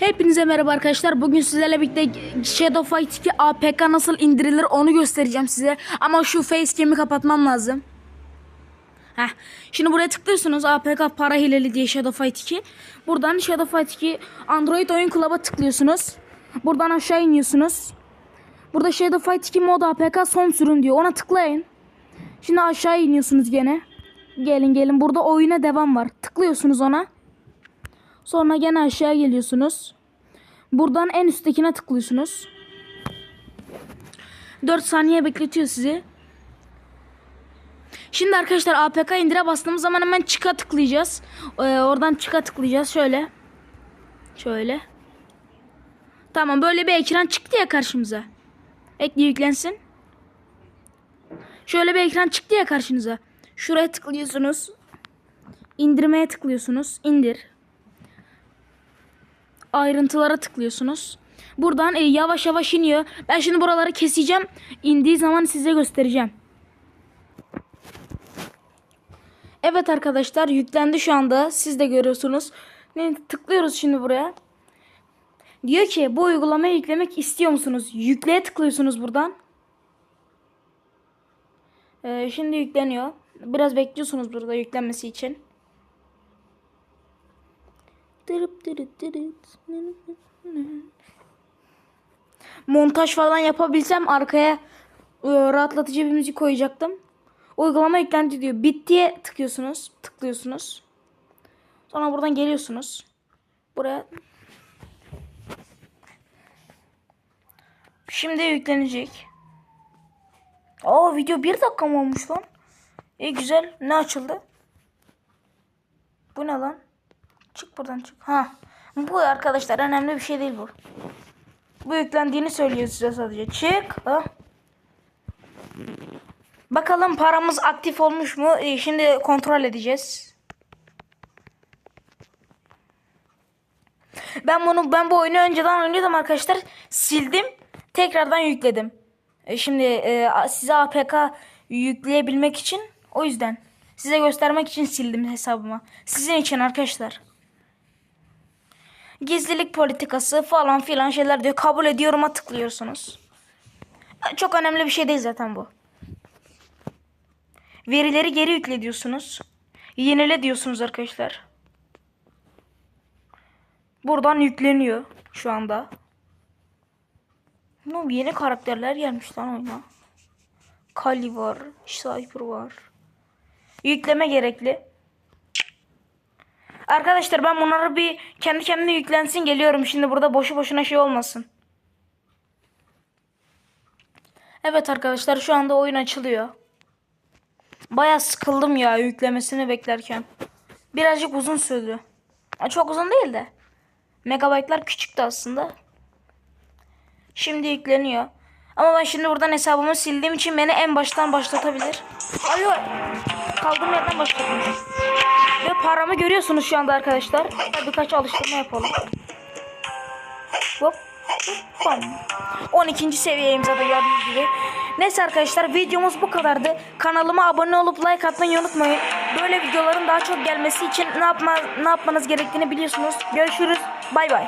Hepinize merhaba arkadaşlar. Bugün sizlerle birlikte Shadow Fight 2 APK nasıl indirilir onu göstereceğim size. Ama şu facecam'i kapatmam lazım. Heh. Şimdi buraya tıklıyorsunuz APK para hileli diye Shadow Fight 2. Buradan Shadow Fight 2 Android oyun club'a tıklıyorsunuz. Buradan aşağı iniyorsunuz. Burada Shadow Fight 2 mod APK son sürüm diyor. Ona tıklayın. Şimdi aşağı iniyorsunuz gene. Gelin gelin. Burada oyuna devam var. Tıklıyorsunuz ona. Sonra gene aşağı geliyorsunuz. Buradan en üsttekine tıklıyorsunuz. 4 saniye bekletiyor sizi. Şimdi arkadaşlar APK indire bastığımız zaman hemen çıka tıklayacağız. Ee, oradan çıka tıklayacağız şöyle. Şöyle. Tamam böyle bir ekran çıktı ya karşımıza. Ekli yüklensin. Şöyle bir ekran çıktı ya karşınıza. Şuraya tıklıyorsunuz. İndirmeye tıklıyorsunuz. İndir ayrıntılara tıklıyorsunuz. Buradan e, yavaş yavaş iniyor. Ben şimdi buraları keseceğim. İndiği zaman size göstereceğim. Evet arkadaşlar yüklendi şu anda. Siz de görüyorsunuz. Ne, tıklıyoruz şimdi buraya. Diyor ki bu uygulamayı yüklemek istiyor musunuz? Yükleye tıklıyorsunuz buradan. Ee, şimdi yükleniyor. Biraz bekliyorsunuz burada yüklenmesi için. Montaj falan yapabilsem arkaya e, rahatlatıcı bir müzik koyacaktım. Uygulama yüklendi diyor. Bittiye tıklıyorsunuz. Tıklıyorsunuz. Sonra buradan geliyorsunuz. Buraya. Şimdi yüklenecek. Aa video bir dakika mı olmuş lan? İyi güzel. Ne açıldı? Bu ne lan? Çık buradan çık. Ha. Bu arkadaşlar önemli bir şey değil bu. Bu yüklendiğini söylüyor size sadece. Çık. Ha. Bakalım paramız aktif olmuş mu? Ee, şimdi kontrol edeceğiz. Ben bunu ben bu oyunu önceden oynuyordum arkadaşlar. Sildim. Tekrardan yükledim. E, şimdi e, size APK yükleyebilmek için o yüzden size göstermek için sildim hesabıma. Sizin için arkadaşlar gizlilik politikası falan filan şeyler diyor. Kabul ediyorum'a tıklıyorsunuz. Çok önemli bir şey değil zaten bu. Verileri geri yükle diyorsunuz. Yenile diyorsunuz arkadaşlar. Buradan yükleniyor şu anda. Ne yeni karakterler gelmiş lan oyuna. Kali var, Cypher var. Yükleme gerekli. Arkadaşlar ben bunları bir kendi kendine yüklensin geliyorum. Şimdi burada boşu boşuna şey olmasın. Evet arkadaşlar şu anda oyun açılıyor. Baya sıkıldım ya yüklemesini beklerken. Birazcık uzun sürdü. Çok uzun değil de. Megabaytlar küçüktü aslında. Şimdi yükleniyor. Ama ben şimdi buradan hesabımı sildiğim için beni en baştan başlatabilir. Alo. Kaldığım yerden başlatmış. Paramı görüyorsunuz şu anda arkadaşlar. Birkaç alıştırma yapalım. Hop. bam. 12. seviyeyim zaten gördüğünüz gibi. Neyse arkadaşlar videomuz bu kadardı. Kanalıma abone olup like atmayı unutmayın. Böyle videoların daha çok gelmesi için ne yapma ne yapmanız gerektiğini biliyorsunuz. Görüşürüz. Bay bay.